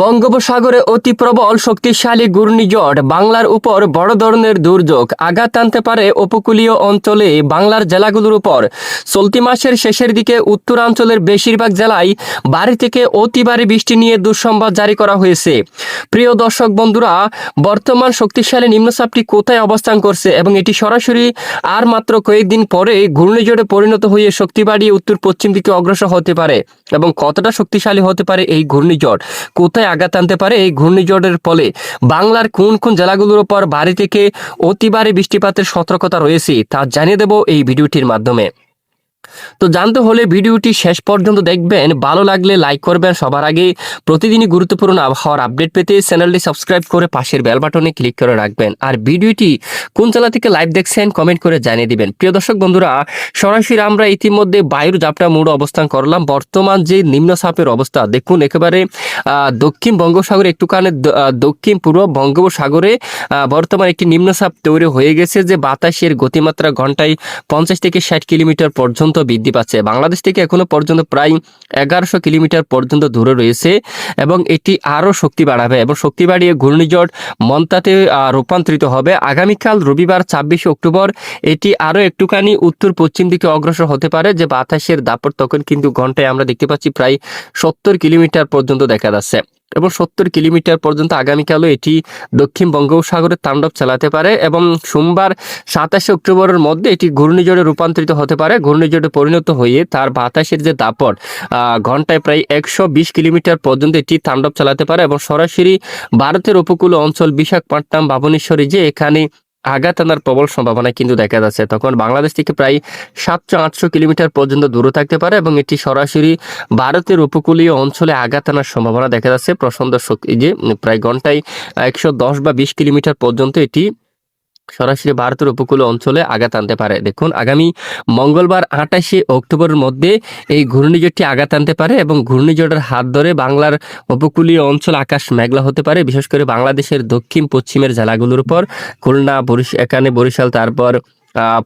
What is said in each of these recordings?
বঙ্গোপসাগরে অতি প্রবল শক্তিশালী ঘূর্ণিঝড় বাংলার উপর বড় ধরনের দুর্যোগ আঘাত আনতে পারে উপকূলীয় অঞ্চলে বাংলার জেলাগুলোর উপর। চলতি মাসের শেষের দিকে উত্তরাঞ্চলের বেশিরভাগ জেলায় বাড়ি থেকে অতি ভারী বৃষ্টি নিয়ে দুঃসংবাদ জারি করা হয়েছে। প্রিয় দর্শক বন্ধুরা, বর্তমান শক্তিশালী নিম্নচাপটি কোথায় অবস্থান করছে এবং এটি সরাসরি আর মাত্র কয়েকদিন পরে ঘূর্ণিঝড়ে পরিণত হয়ে শক্তি বাড়িয়ে উত্তর পশ্চিম দিকে অগ্রসর হতে পারে এবং কতটা শক্তিশালী হতে পারে এই ঘূর্ণিঝড়? কোথায় আঘাত আনতে পারে এই ঘূর্ণিঝড়ের ফলে। বাংলার কোন কোন জেলাগুলোর উপর বাড়ি থেকে অতিবারে বৃষ্টিপাতের সতর্কতা রয়েছে তা জানিয়ে দেব এই ভিডিওটির মাধ্যমে। তো জানতে হলে ভিডিওটি শেষ পর্যন্ত দেখবেন। ভালো লাগলে লাইক করবেন সবার আগে প্রতিদিনই গুরুত্বপূর্ণ আবহাওয়ার আপডেট পেতে চ্যানেলটি সাবস্ক্রাইব করে পাশের বেল বাটনে ক্লিক করে রাখবেন। আর ভিডিওটি কোন জেলা থেকে লাইভ দেখছেন কমেন্ট করে জানিয়ে দিবেন। প্রিয় দর্শক বন্ধুরা সরাসরি আমরা ইতিমধ্যে বায়ুর জাপটা মোড় অবস্থান করলাম। বর্তমান যে নিম্নচাপের অবস্থা দেখুন একেবারে দক্ষিণ বঙ্গোপসাগরে দ- আহ, দক্ষিণ পূর্ব বঙ্গোপসাগরে বর্তমান একটি নিম্নচাপ তৈরি হয়ে গেছে যে বাতাসের গতিমাত্রা ঘন্টায় পঞ্চাশ থেকে ষাট কিলোমিটার পর্যন্ত বৃদ্ধি পাচ্ছে। বাংলাদেশ থেকে এখনও পর্যন্ত প্রায় এগারোশো কিলোমিটার পর্যন্ত দূরে রয়েছে এবং এটি আরও শক্তি বাড়াবে এবং শক্তি বাড়িয়ে ঘূর্ণিঝড় মন্তাতে রূপান্তরিত হবে। আগামীকাল রবিবার ছাব্বিশে অক্টোবর এটি আরও একটুখানি উত্তর পশ্চিম দিকে অগ্রসর হতে পারে, যে বাতাসের দাপট তখন কিন্তু ঘন্টায় আমরা দেখতে পাচ্ছি প্রায় সত্তর কিলোমিটার পর্যন্ত দেখা যাচ্ছে। এবং সত্তর কিলোমিটার পর্যন্ত আগামীকালও এটি দক্ষিণ বঙ্গোপসাগরে তাণ্ডব চালাতে পারে এবং সোমবার সাতাশে অক্টোবরের মধ্যে এটি ঘূর্ণিঝড়ে রূপান্তরিত হতে পারে। ঘূর্ণিঝড়ে পরিণত হয়ে তার বাতাসের যে দাপট ঘন্টায় প্রায় একশো বিশ কিলোমিটার পর্যন্ত এটি তাণ্ডব চালাতে পারে এবং সরাসরি ভারতের উপকূল অঞ্চল বিশাখাপট্টনম বাবনেশ্বরী যে এখানে আঘাত আনার প্রবল সম্ভাবনা কিন্তু দেখা যাচ্ছে। তখন বাংলাদেশ থেকে প্রায় সাতশো আটশো কিলোমিটার পর্যন্ত দূরে থাকতে পারে এবং এটি সরাসরি ভারতের উপকূলীয় অঞ্চলে আঘাত আনার সম্ভাবনা দেখা যাচ্ছে। প্রচণ্ড শক্তি যে প্রায় ঘন্টায় একশো দশ বা বিশ কিলোমিটার পর্যন্ত এটি সরাসরি ভারতের উপকূল অঞ্চলে আঘাত আনতে পারে। দেখুন, আগামী মঙ্গলবার আঠাশে অক্টোবরের মধ্যে এই ঘূর্ণিঝড়টি আঘাত আনতে পারে এবং ঘূর্ণিঝড়ের হাত ধরে বাংলার উপকূলীয় অঞ্চল আকাশ মেঘলা হতে পারে। বিশেষ করে বাংলাদেশের দক্ষিণ পশ্চিমের জেলাগুলোর উপর খুলনা, বরিশ, এখানে বরিশাল, তারপর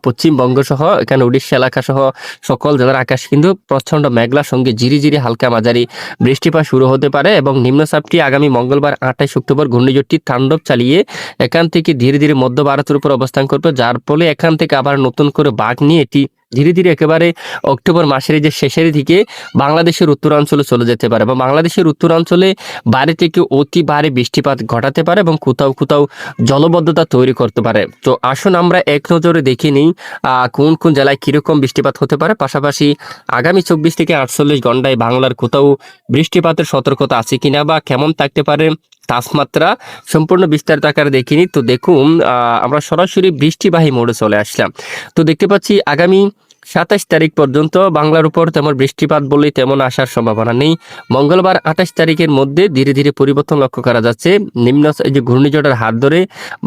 পশ্চিমবঙ্গ সহ এখানে উড়িষ্যা এলাকা সহ সকল জেলার আকাশ কিন্তু প্রচণ্ড মেঘলার সঙ্গে জিরি হালকা মাঝারি বৃষ্টিপাত শুরু হতে পারে এবং নিম্নচাপটি আগামী মঙ্গলবার আঠাশ অক্টোবর ঘূর্ণিঝড়টি তাণ্ডব চালিয়ে এখান থেকে ধীরে ধীরে মধ্য ভারতের উপর অবস্থান করবে, যার ফলে এখান থেকে আবার নতুন করে বাঘ নিয়ে এটি ধীরে ধীরে একেবারে অক্টোবর মাসের যে শেষের দিকে বাংলাদেশের উত্তরাঞ্চলে চলে যেতে পারে এবং বাংলাদেশের উত্তরাঞ্চলে বাড়ি থেকে অতি ভারী বৃষ্টিপাত ঘটাতে পারে এবং কোথাও কোথাও জলবদ্ধতা তৈরি করতে পারে। তো আসুন আমরা এক নজরে দেখে নিই কোন কোন জেলায় কীরকম বৃষ্টিপাত হতে পারে। পাশাপাশি আগামী চব্বিশ থেকে আটচল্লিশ ঘন্টায় বাংলার কোথাও বৃষ্টিপাতের সতর্কতা আছে কিনা বা কেমন থাকতে পারে তাপমাত্রা সম্পূর্ণ বিস্তারিত আকারে দেখিনি। তো দেখুন আমরা সরাসরি বৃষ্টিবাহী মোড়ে চলে আসলাম। তো দেখতে পাচ্ছি আগামী সাতাশ তারিখ পর্যন্ত বাংলার উপর তেমন বৃষ্টিপাত বলে তেমন আসার সম্ভাবনা নেই। মঙ্গলবার আঠাশ তারিখের মধ্যে ধীরে ধীরে পরিবর্তন লক্ষ্য করা যাচ্ছে। নিম্ন যে ঘূর্ণিঝড়ের হাত ধরে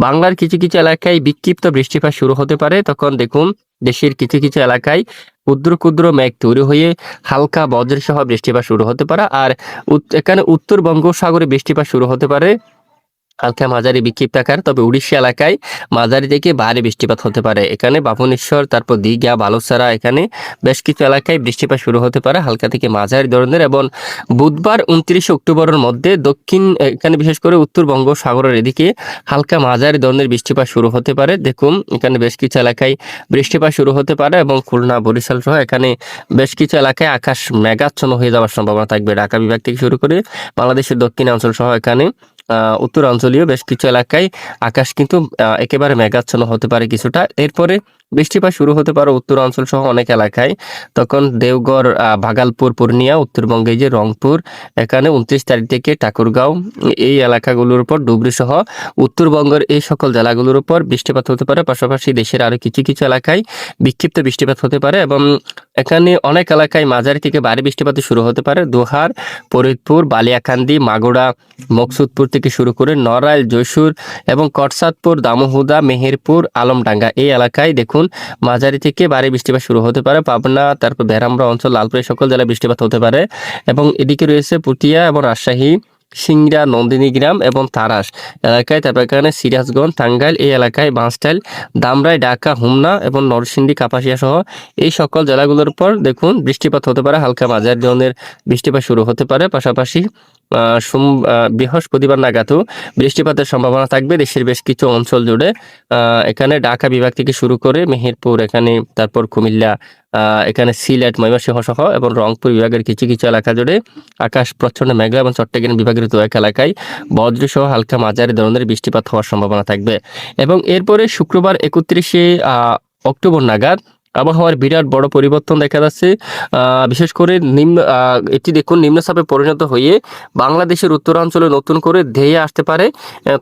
বাংলার কিছু কিছু এলাকায় বিক্ষিপ্ত বৃষ্টিপাত শুরু হতে পারে। তখন দেখুন, দেশের কিছু কিছু এলাকায় ক্ষুদ্র ক্ষুদ্র মেঘ তৈরি হয়ে হালকা বজ্র সহ বৃষ্টিপাত শুরু হতে পারে। আর এখানে উত্তর বঙ্গোপসাগরে বৃষ্টিপাত শুরু হতে পারে। হালকা মাঝারি বিক্ষিপ্ত আকার, তবে উড়িষ্যা এলাকায় মাঝারি থেকে ভারী বৃষ্টিপাত হতে পারে। এখানে বাপনেশ্বর তারপর দীঘা বালুসারা এখানে বেশ কিছু এলাকায় বৃষ্টিপাত শুরু হতে পারে হালকা থেকে মাঝারি ধরনের এবং বুধবার উনত্রিশে অক্টোবরের মধ্যে দক্ষিণ, এখানে বিশেষ করে উত্তর বঙ্গোপসাগরের এদিকে হালকা মাঝারি ধরনের বৃষ্টিপাত শুরু হতে পারে। দেখুন, এখানে বেশ কিছু এলাকায় বৃষ্টিপাত শুরু হতে পারে এবং খুলনা, বরিশাল সহ এখানে বেশ কিছু এলাকায় আকাশ মেঘাচ্ছন্ন হয়ে যাওয়ার সম্ভাবনা থাকবে। ঢাকা বিভাগ থেকে শুরু করে বাংলাদেশের দক্ষিণাঞ্চল সহ এখানে উত্তরাঞ্চলীয় বেশ কিছু এলাকায় আকাশ কিন্তু একেবারে মেঘাচ্ছন্ন হতে পারে কিছুটা। এরপরে বৃষ্টিপাত শুরু হতে পারে উত্তরাঞ্চল সহ অনেক এলাকায়। তখন দেওগড় ভাগালপুর, পূর্ণিয়া, উত্তরবঙ্গে যে রংপুর, এখানে উনত্রিশ তারিখ থেকে ঠাকুরগাঁও, এই এলাকাগুলোর উপর ডুবরি সহ উত্তরবঙ্গের এই সকল জেলাগুলোর উপর বৃষ্টিপাত হতে পারে। পাশাপাশি দেশের আরও কিছু কিছু এলাকায় বিক্ষিপ্ত বৃষ্টিপাত হতে পারে এবং এখানে অনেক এলাকায় মাঝারি থেকে ভারী বৃষ্টিপাত শুরু হতে পারে। দোহার, ফরিদপুর, বালিয়াকান্দি মাগুড়া মকসুদপুর থেকে শুরু করে নড়াইল, যশোর এবং কটসাদপুর, দামোহুদা, মেহেরপুর, আলমডাঙ্গা এই এলাকায় দেখুন মাঝারি থেকে ভারী বৃষ্টিপাত শুরু হতে পারে। পাবনা, তারপর বেরামরা অঞ্চল, লালপুর সকল জেলায় বৃষ্টিপাত হতে পারে। এবং এদিকে রয়েছে পুটিয়া এবং রাজশাহী, সিংড়া, নন্দিনী গ্রাম এবং তারাস এলাকায়। তারপর এখানে সিরাজগঞ্জ, টাঙ্গাইল এই এলাকায় বাঁশটাইল দামরাই, ঢাকা, হুমনা এবং নরসিংদী, কাপাসিয়া সহ এই সকল জেলাগুলোর উপর দেখুন বৃষ্টিপাত হতে পারে। হালকা মাঝারি ধরনের বৃষ্টিপাত শুরু হতে পারে। পাশাপাশি বৃহস্পতিবার নাগাদও বৃষ্টিপাতের সম্ভাবনা থাকবে। দেশের বেশ কিছু অঞ্চল জুড়ে এখানে ঢাকা বিভাগ থেকে শুরু করে মেহেরপুর, এখানে তারপর কুমিল্লা এখানে সিলেট, ময়মনসিংহ সহ এবং রংপুর বিভাগের কিছু কিছু এলাকা জুড়ে আকাশ প্রচ্ছন্ন মেঘলা এবং চট্টগ্রাম বিভাগের দু এক এলাকায় বজ্র সহ হালকা মাঝারি ধরনের বৃষ্টিপাত হওয়ার সম্ভাবনা থাকবে। এবং এরপরে শুক্রবার একত্রিশে অক্টোবর নাগাদ আবহাওয়ার বিরাট বড় পরিবর্তন দেখা যাচ্ছে। বিশেষ করে নিম্ন এটি দেখুন নিম্নচাপে পরিণত হয়ে বাংলাদেশের উত্তরাঞ্চলে নতুন করে ধেয়ে আসতে পারে।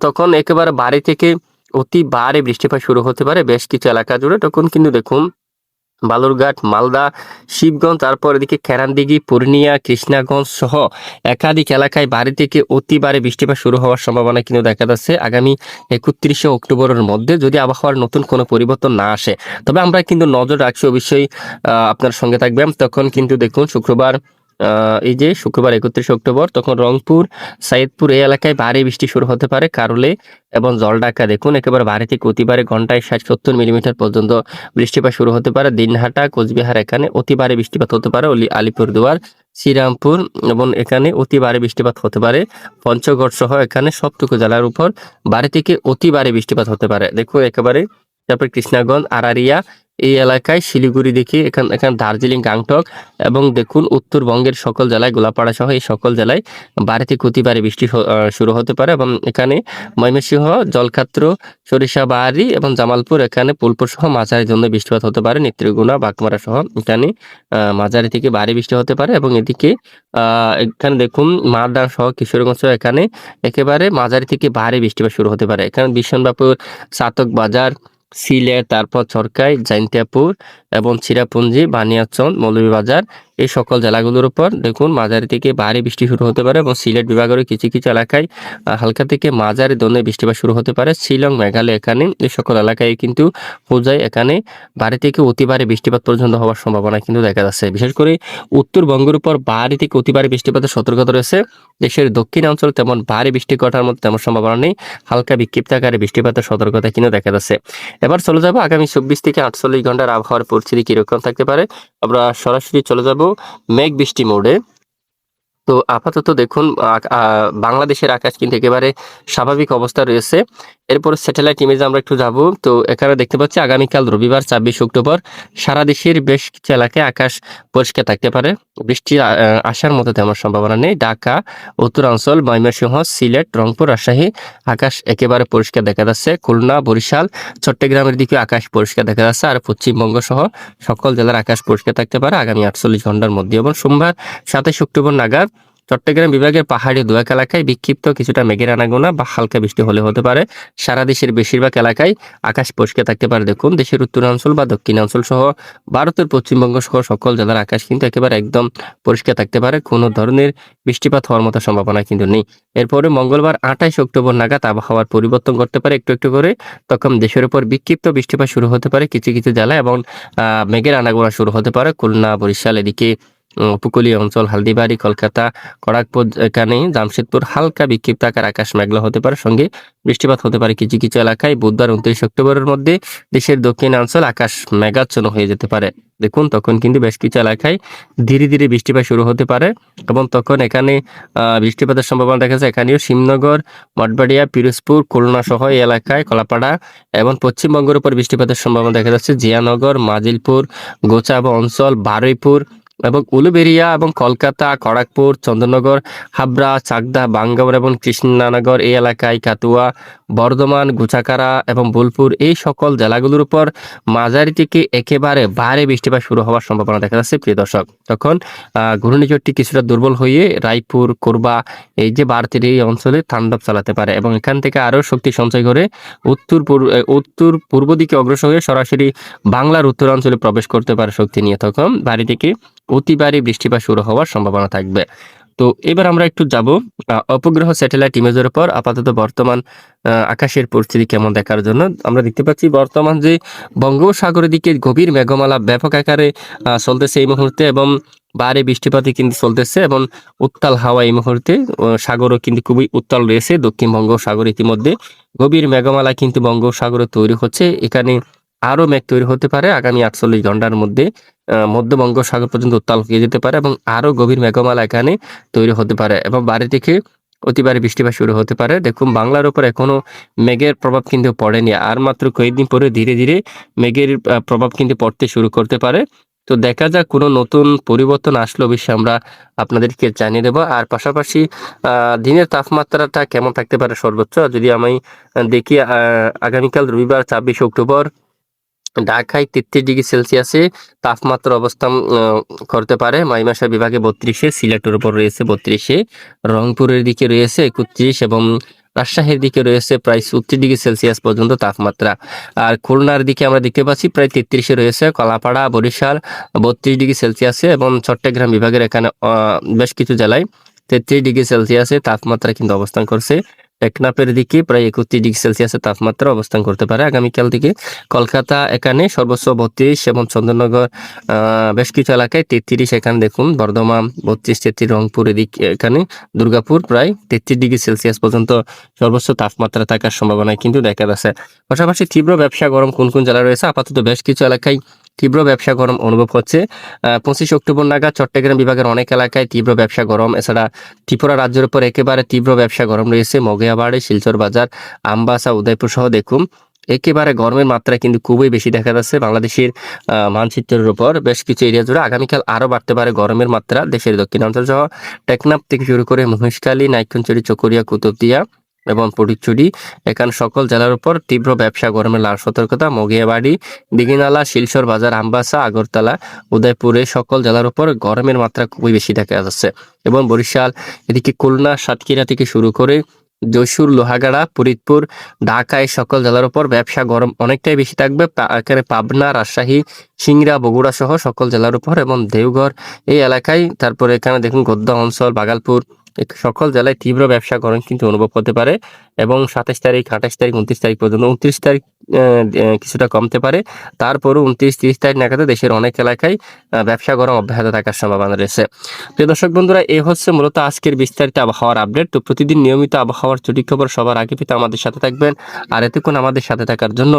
তখন একেবারে বাড়ি থেকে অতি বাড়ে বৃষ্টিপাত শুরু হতে পারে। বেশ কিছু এলাকা জুড়ে তখন কিন্তু দেখুন বালুরঘাট, মালদা, শিবগঞ্জ, তারপর এদিকে খেরানদিঘি পূর্ণিয়া, কৃষ্ণাগঞ্জ সহ একাধিক এলাকায় বাড়ি থেকে অতিবারে বৃষ্টিপাত শুরু হওয়ার সম্ভাবনা কিন্তু দেখা যাচ্ছে আগামী একত্রিশে অক্টোবরের মধ্যে যদি আবহাওয়ার নতুন কোনো পরিবর্তন না আসে। তবে আমরা কিন্তু নজর রাখছি অবশ্যই আপনার সঙ্গে থাকবেন। তখন কিন্তু দেখুন শুক্রবার এই যে শুক্রবার একত্রিশে অক্টোবর, তখন রংপুর সাইদপুর এই এলাকায় ভারী বৃষ্টি শুরু হতে পারে, কারলে এবং জলঢাকা। দেখুন, একেবারে ভারী থেকে অতিবারে ঘন্টায় ষাট সত্তর মিলিমিটার পর্যন্ত বৃষ্টিপাত শুরু হতে পারে। দিনহাটা, কোচবিহার এখানে অতি ভারী বৃষ্টিপাত হতে পারে। আলিপুরদুয়ার, শ্রীরামপুর এবং এখানে অতি বৃষ্টিপাত হতে পারে। পঞ্চগড় সহ এখানে সবটুকু জেলার উপর ভারী থেকে অতি বৃষ্টিপাত হতে পারে। দেখুন, একেবারে তারপর কৃষ্ণাগঞ্জ, আরারিয়া এই এলাকায় শিলিগুড়ি দেখি, এখান, এখানে দার্জিলিং গাংটক এবং দেখুন উত্তরবঙ্গের সকল জেলায়, গোলাপাড়া সহ এই সকল জেলায় বাড়িতে ক্ষতিবারে বৃষ্টি শুরু হতে পারে এবং এখানে ময়মনসিংহ জলখাত্র সরিষাবাড়ি এবং জামালপুর, এখানে পুলপুর সহ মাঝারি জন্য বৃষ্টিপাত হতে পারে নেত্রীগুনা বাগমারা সহ এখানে মাঝারি থেকে ভারী বৃষ্টি হতে পারে এবং এদিকে এখানে দেখুন মালদা সহ কিশোরগঞ্জ সহ এখানে একেবারে মাঝারি থেকে ভারী বৃষ্টিপাত শুরু হতে পারে। এখানে বিশ্বনবাপুর চাতক বাজার সিলেট তারপর চরকাই জাইন্তিয়াপুর এবং চিরাপুঞ্জি, বানিয়াচন, মৌলভীবাজার এই সকল জেলাগুলোর উপর দেখুন মাঝারি থেকে ভারী বৃষ্টি শুরু হতে পারে এবং সিলেট বিভাগের কিছু কিছু এলাকায় হালকা থেকে মাঝারি দনে বৃষ্টিপাত শুরু হতে পারে। শিলং, মেঘালয় এখানে এই সকল এলাকায় কিন্তু পূজায় এখানে ভারী থেকে অতি বৃষ্টিপাত পর্যন্ত হওয়ার সম্ভাবনা কিন্তু দেখা যাচ্ছে। বিশেষ করে উত্তরবঙ্গের উপর ভারী থেকে অতি বৃষ্টিপাতের সতর্কতা রয়েছে। দেশের দক্ষিণ অঞ্চল তেমন ভারী বৃষ্টি ঘটার মতো তেমন সম্ভাবনা নেই। হালকা বিক্ষিপ্ত আকারে বৃষ্টিপাতের সতর্কতা কিন্তু দেখা যাচ্ছে। এবার চলে যাব আগামী চব্বিশ থেকে আটচল্লিশ ঘণ্টার আবহাওয়ার পরিস্থিতি কীরকম থাকতে পারে? আমরা সরাসরি চলে যাব মেঘ বৃষ্টি মোডে। তো আপাতত দেখুন বাংলাদেশের আকাশ কিন্তু একেবারে স্বাভাবিক অবস্থা রয়েছে। এরপর স্যাটেলাইট ইমেজ আমরা একটু যাব। তো এখানে দেখতে পাচ্ছি আগামীকাল রবিবার, ছাব্বিশ অক্টোবর, সারা দেশের বেশ কিছু এলাকায় আকাশ পরিষ্কার থাকতে পারে। বৃষ্টি আসার মতো তেমন সম্ভাবনা নেই। ঢাকা, উত্তরাঞ্চল, ময়মনসিংহ, সিলেট, রংপুর, রাজশাহী আকাশ একেবারে পরিষ্কার দেখা যাচ্ছে। খুলনা, বরিশাল, চট্টগ্রামের দিকে আকাশ পরিষ্কার দেখা যাচ্ছে আর পশ্চিমবঙ্গ সহ সকল জেলার আকাশ পরিষ্কার থাকতে পারে। আগামী আটচল্লিশ ঘণ্টার মধ্যে এবং সোমবার সাতাশ অক্টোবর নাগাদ চট্টগ্রাম বিভাগের পাহাড়ি দু এক এলাকায় বিক্ষিপ্ত কিছুটা মেঘের আনাগোনা বা হালকা বৃষ্টি হলে হতে পারে। সারা দেশের বেশিরভাগ এলাকায় আকাশ পরিষ্কার থাকতে পারে। দেখুন, দেশের উত্তরাঞ্চল বা দক্ষিণাঞ্চল সহ ভারতের পশ্চিমবঙ্গ সহ সকল জেলার আকাশ কিন্তু একেবারে একদম পরিষ্কার থাকতে পারে। কোনো ধরনের বৃষ্টিপাত হওয়ার মতো সম্ভাবনা কিন্তু নেই। এরপরে মঙ্গলবার আঠাইশ অক্টোবর নাগাদ আবহাওয়ার পরিবর্তন করতে পারে একটু একটু করে। তখন দেশের উপর বিক্ষিপ্ত বৃষ্টিপাত শুরু হতে পারে কিছু কিছু জেলায় এবং মেঘের আনাগোনা শুরু হতে পারে। খুলনা, বরিশাল এদিকে উপকূলীয় অঞ্চল হালদিবাড়ি, কলকাতা খড়গপুর এখানে জামশেদপুর হালকা বিক্ষিপ্ত আকার, আকাশ মেঘলা হতে পারে। সঙ্গে বৃষ্টিপাত হতে পারে কিছু কিছু এলাকায়। বুধবার উনত্রিশ অক্টোবরের মধ্যে দেশের দক্ষিণাঞ্চল আকাশ মেঘাচ্ছন্ন হয়ে যেতে পারে। দেখুন, তখন কিন্তু বেশ কিছু এলাকায় ধীরে ধীরে বৃষ্টিপাত শুরু হতে পারে এবং তখন এখানে বৃষ্টিপাতের সম্ভাবনা দেখা যায়। এখানেও শিবনগর, মঠবাড়িয়া, পিরোজপুর, খুলনা সহ এই এলাকায় কলাপাড়া এবং পশ্চিমবঙ্গের উপর বৃষ্টিপাতের সম্ভাবনা দেখা যাচ্ছে। জিয়ানগর, মাজিলপুর, গোচাবা অঞ্চল, বারুইপুর এবং উলুবেরিয়া এবং কলকাতা, খড়গপুর, চন্দননগর, হাবড়া, চাকদা বাঙ্গাবর এবং কৃষ্ণানগর এই এলাকায় কাতুয়া, বর্ধমান গুচাকারা এবং বোলপুর এই সকল জেলাগুলোর উপর মাঝারি থেকে একেবারে ভারী বৃষ্টিপাত শুরু হওয়ার সম্ভাবনা দেখা যাচ্ছে। প্রিয় দর্শক, তখন ঘূর্ণিঝড়টি কিছুটা দুর্বল হয়ে রায়পুর, কোরবা এই যে ভারতের এই অঞ্চলে তাণ্ডব চালাতে পারে এবং এখান থেকে আরও শক্তি সঞ্চয় করে উত্তর পূর্ব উত্তর পূর্ব দিকে অগ্রসর হয়ে সরাসরি বাংলার উত্তরাঞ্চলে প্রবেশ করতে পারে শক্তি নিয়ে। তখন বাড়ি থেকে অতি ভারী বৃষ্টিপাত শুরু হওয়ার সম্ভাবনা থাকবে। তো এবার আমরা একটু যাব অপগ্রহ স্যাটেলাইট ইমেজের উপর। আপাতত বর্তমান আকাশের পরিস্থিতি কেমন দেখার জন্য আমরা দেখতে পাচ্ছি, বর্তমান যে বঙ্গোপসাগরের দিকে গভীর মেঘমালা ব্যাপক আকারে চলতেছে এই মুহূর্তে এবং বারে বৃষ্টিপাতই কিন্তু চলতেছে এবং উত্তাল হাওয়া এই মুহূর্তে সাগরও কিন্তু খুবই উত্তাল রয়েছে। দক্ষিণ বঙ্গোপসাগর ইতিমধ্যে গভীর মেঘমালা কিন্তু বঙ্গোপসাগরে তৈরি হচ্ছে। এখানে আরও মেঘ তৈরি হতে পারে। আগামী আটচল্লিশ ঘণ্টার মধ্যে আহ, মধ্য বঙ্গোপসাগর পর্যন্ত উত্তাল হয়ে যেতে পারে এবং আরও গভীর মেঘমালা এখানে তৈরি হতে পারে এবং বাড়ি থেকে অতিবারে বৃষ্টিপাত শুরু হতে পারে। দেখুন বাংলার উপর এখনও মেঘের প্রভাব কিন্তু পড়েনি। আর মাত্র কয়েকদিন পরে ধীরে ধীরে মেঘের প্রভাব কিন্তু পড়তে শুরু করতে পারে। তো দেখা যাক কোনো নতুন পরিবর্তন আসলে অবশ্যই আমরা আপনাদেরকে জানিয়ে দেবো। আর পাশাপাশি দিনের তাপমাত্রাটা কেমন থাকতে পারে সর্বোচ্চ? যদি আমি দেখি আগামীকাল রবিবার ছাব্বিশে অক্টোবর ঢাকায় তেত্রিশ ডিগ্রি সেলসিয়াসে তাপমাত্রা অবস্থান করতে পারে। মাইমাসা বিভাগে বত্রিশে, সিলেটের উপর রয়েছে বত্রিশে। রংপুরের দিকে রয়েছে একত্রিশ এবং রাজশাহীর দিকে রয়েছে প্রায় চৌত্রিশ ডিগ্রি সেলসিয়াস পর্যন্ত তাপমাত্রা। আর খুলনার দিকে আমরা দেখতে পাচ্ছি প্রায় তেত্রিশে রয়েছে কলাপাড়া, বরিশাল, বত্রিশ ডিগ্রি সেলসিয়াসে এবং চট্টগ্রাম বিভাগের এখানে বেশ কিছু জেলায় তেত্রিশ ডিগ্রি সেলসিয়াসে তাপমাত্রা কিন্তু অবস্থান করছে। টেকনাপের দিকে প্রায় একত্রিশ ডিগ্রি সেলসিয়াসের তাপমাত্রা অবস্থান করতে পারে আগামীকাল থেকে কলকাতা এখানে সর্বোচ্চ বত্রিশ এবং চন্দননগর বেশ কিছু এলাকায় তেত্রিশ। এখানে দেখুন, বর্ধমান বত্রিশ, তেত্রিশ, রংপুর এদিক এখানে, দুর্গাপুর প্রায় তেত্রিশ ডিগ্রি সেলসিয়াস পর্যন্ত সর্বোচ্চ তাপমাত্রা থাকার সম্ভাবনা কিন্তু দেখা যাচ্ছে পাশাপাশি তীব্র ব্যবসা গরম কোন কোন জেলা রয়েছে? আপাতত বেশ কিছু এলাকায় তীব্র ব্যবসা গরম অনুভব হচ্ছে। পঁচিশ অক্টোবর নাগাদ চট্টগ্রাম বিভাগের অনেক এলাকায় তীব্র ব্যবসা গরম। এছাড়া ত্রিপুরা রাজ্যের উপর একেবারে তীব্র ব্যবসা গরম রয়েছে। মগিয়াবাড়ি, শিলচর বাজার, আমবাসা, উদয়পুর সহ দেখুন, একেবারে গরমের মাত্রা কিন্তু খুবই বেশি দেখা যাচ্ছে বাংলাদেশের মানচিত্রের উপর। বেশ কিছু এরিয়া জুড়ে আগামীকাল আরও বাড়তে পারে গরমের মাত্রা। দেশের দক্ষিণাঞ্চল সহ টেকনাফ থেকে শুরু করে মহিষকালী নাইক্ষণচুরি চকরিয়া, কুতুবদিয়া এবং পটিকচুরি এখান সকল জেলার উপর তীব্র ব্যবসা, গরমের লাল সতর্কতা, মগিয়াবাড়ি, দিঘিনালা, শিলচর বাজার, আমবাসা, আগরতলা, উদয়পুরে সকল জেলার উপর গরমের মাত্রা খুবই বেশি দেখা যাচ্ছে। এবং বরিশাল, এদিকে খুলনা, সাতক্ষীরা থেকে শুরু করে যশোর, লোহাগাড়া, ফরিদপুর ঢাকা এই সকল জেলার উপর ব্যবসা গরম অনেকটাই বেশি থাকবে। এখানে পাবনা, রাজশাহী, সিংড়া, বগুড়া সহ সকল জেলার উপর এবং দেওঘর এই এলাকায়। তারপরে এখানে দেখুন গদ্দা অঞ্চল, বাগালপুর সকল জেলায় তীব্র ব্যবসা গরম কিন্তু অনুভব হতে পারে এবং সাতাশ তারিখ, আঠাশ তারিখ, উনত্রিশ তারিখ পর্যন্ত উনত্রিশ তারিখ কিছুটা কমতে পারে। তারপরও উনত্রিশ, তিরিশ তারিখ নাগাদে দেশের অনেক এলাকায় ব্যবসা গরম অব্যাহত থাকার সম্ভাবনা রয়েছে। প্রিয় দর্শক বন্ধুরা, এ হচ্ছে মূলত আজকের বিস্তারিত আবহাওয়ার আপডেট। তো প্রতিদিন নিয়মিত আবহাওয়ার ছুটি খবর সবার আগে পেতে আমাদের সাথে থাকবেন। আর এতক্ষণ আমাদের সাথে থাকার জন্য